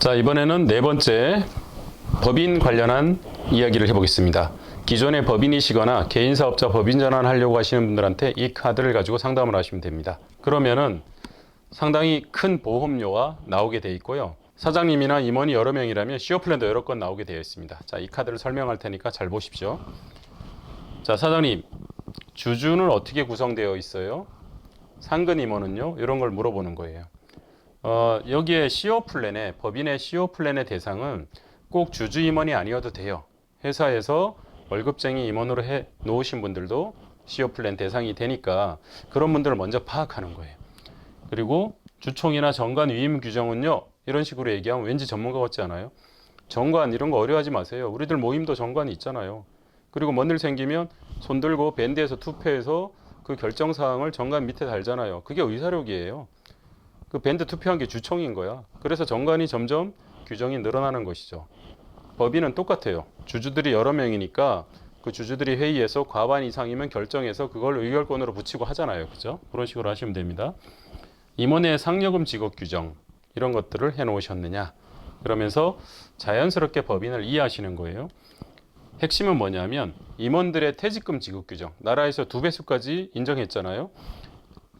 자, 이번에는 네 번째 법인 관련한 이야기를 해보겠습니다. 기존의 법인이시거나 개인 사업자 법인 전환하려고 하시는 분들한테 이 카드를 가지고 상담을 하시면 됩니다. 그러면은 상당히 큰 보험료가 나오게 돼 있고요. 사장님이나 임원이 여러 명이라면 시어 플랜도 여러 건 나오게 되어 있습니다. 자, 이 카드를 설명할 테니까 잘 보십시오. 자, 사장님, 주주는 어떻게 구성되어 있어요? 상근 임원은요? 이런 걸 물어보는 거예요. 어, 여기에 시어 플랜에 법인의 시어 플랜의 대상은 꼭 주주 임원이 아니어도 돼요. 회사에서 월급쟁이 임원으로 해 놓으신 분들도 시어 플랜 대상이 되니까 그런 분들을 먼저 파악하는 거예요. 그리고 주총이나 정관 위임 규정은요. 이런 식으로 얘기하면 왠지 전문가 같지 않아요? 정관 이런 거 어려워하지 마세요. 우리들 모임도 정관이 있잖아요. 그리고 뭔 일 생기면 손 들고 밴드에서 투표해서 그 결정 사항을 정관 밑에 달잖아요. 그게 의사력이에요. 그 밴드 투표한 게 주총인 거야. 그래서 정관이 점점 규정이 늘어나는 것이죠. 법인은 똑같아요. 주주들이 여러 명이니까 그 주주들이 회의에서 과반 이상이면 결정해서 그걸 의결권으로 붙이고 하잖아요. 그죠? 그런 식으로 하시면 됩니다. 임원의 상여금 지급 규정 이런 것들을 해 놓으셨느냐? 그러면서 자연스럽게 법인을 이해하시는 거예요. 핵심은 뭐냐면 임원들의 퇴직금 지급 규정. 나라에서 두 배수까지 인정했잖아요.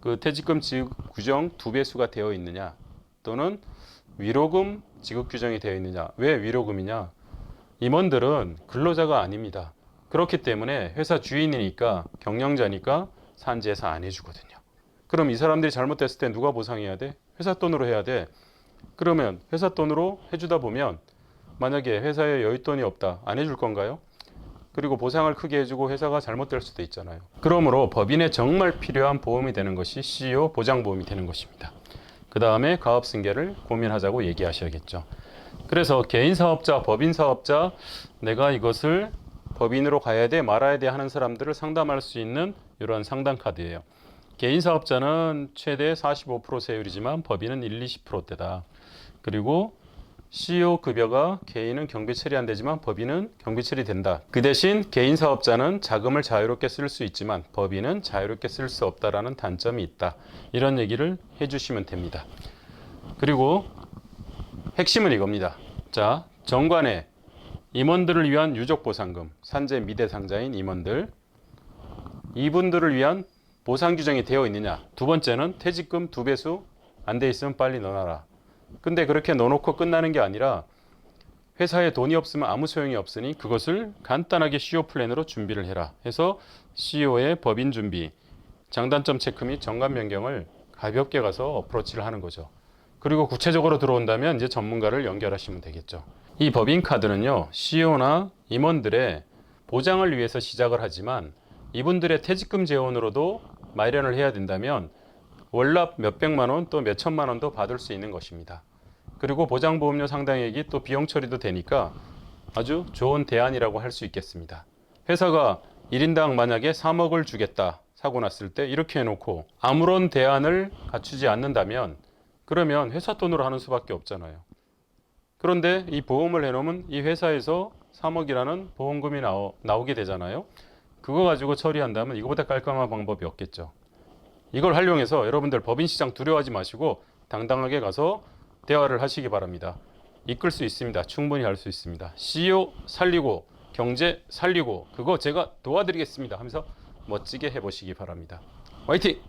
그 퇴직금 지급 규정 두 배수가 되어 있느냐 또는 위로금 지급 규정이 되어 있느냐. 왜 위로금이냐? 임원들은 근로자가 아닙니다. 그렇기 때문에 회사 주인이니까 경영자니까 산지에서 안 해주거든요. 그럼 이 사람들이 잘못됐을 때 누가 보상해야 돼? 회사 돈으로 해야 돼. 그러면 회사 돈으로 해주다 보면 만약에 회사에 여윳돈이 없다. 안 해줄 건가요? 그리고 보상을 크게 해주고 회사가 잘못될 수도 있잖아요. 그러므로 법인에 정말 필요한 보험이 되는 것이 CEO 보장보험이 되는 것입니다. 그 다음에 가업 승계를 고민하자고 얘기하셔야겠죠. 그래서 개인 사업자, 법인 사업자, 내가 이것을 법인으로 가야 돼, 말아야 돼 하는 사람들을 상담할 수 있는 이런 상담 카드예요. 개인 사업자는 최대 45% 세율이지만 법인은 1, 20%대다. 그리고 CEO 급여가 개인은 경비 처리 안 되지만 법인은 경비 처리 된다. 그 대신 개인 사업자는 자금을 자유롭게 쓸 수 있지만 법인은 자유롭게 쓸 수 없다라는 단점이 있다. 이런 얘기를 해주시면 됩니다. 그리고 핵심은 이겁니다. 자, 정관에 임원들을 위한 유족 보상금, 산재 미대 상자인 임원들, 이분들을 위한 보상 규정이 되어 있느냐. 두 번째는 퇴직금 두 배수 안 돼 있으면 빨리 넣어놔라. 근데 그렇게 넣어놓고 끝나는 게 아니라 회사에 돈이 없으면 아무 소용이 없으니 그것을 간단하게 CEO 플랜으로 준비를 해라 해서 CEO의 법인 준비, 장단점 체크 및 정관 변경을 가볍게 가서 어프로치를 하는 거죠. 그리고 구체적으로 들어온다면 이제 전문가를 연결하시면 되겠죠. 이 법인 카드는요, CEO나 임원들의 보장을 위해서 시작을 하지만 이분들의 퇴직금 재원으로도 마련을 해야 된다면 월납 몇백만 원 또 몇천만 원도 받을 수 있는 것입니다. 그리고 보장보험료 상당액이 또 비용 처리도 되니까 아주 좋은 대안이라고 할 수 있겠습니다. 회사가 1인당 만약에 3억을 주겠다 사고 났을 때 이렇게 해놓고 아무런 대안을 갖추지 않는다면 그러면 회사 돈으로 하는 수밖에 없잖아요. 그런데 이 보험을 해놓으면 이 회사에서 3억이라는 보험금이 나오, 나오게 되잖아요. 그거 가지고 처리한다면 이거보다 깔끔한 방법이 없겠죠. 이걸 활용해서 여러분들 법인 시장 두려워하지 마시고 당당하게 가서 대화를 하시기 바랍니다. 이끌 수 있습니다. 충분히 할 수 있습니다. CEO 살리고 경제 살리고 그거 제가 도와드리겠습니다 하면서 멋지게 해보시기 바랍니다. 화이팅!